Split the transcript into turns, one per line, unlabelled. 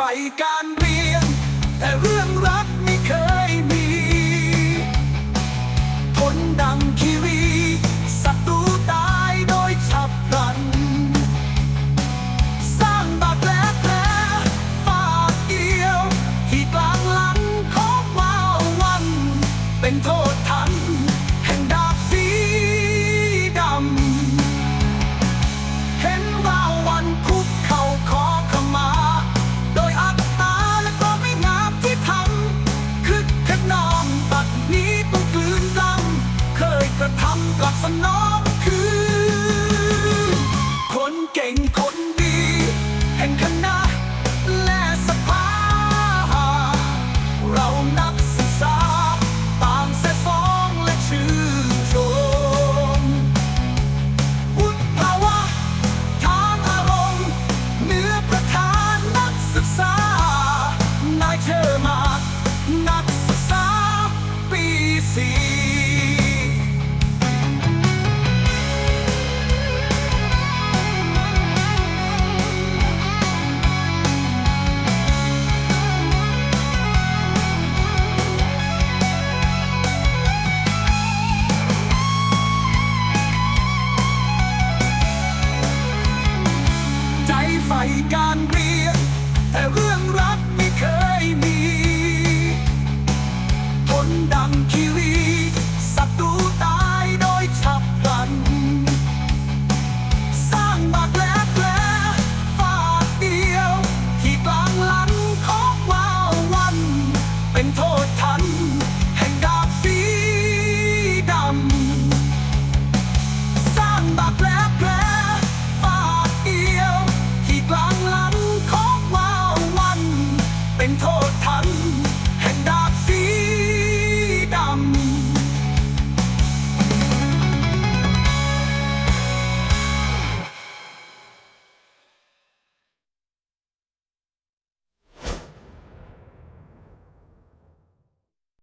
ไฟการเรียน แต่เรื่องรัก กลับสนองคือ คนเก่งคนดี แห่งคณะและสภา เรานักศึกษาต่างเสฟ้องและชื่นชมวุฒิภาวะทางอารมณ์เนื้อประธานนักศึกษานายเชอมา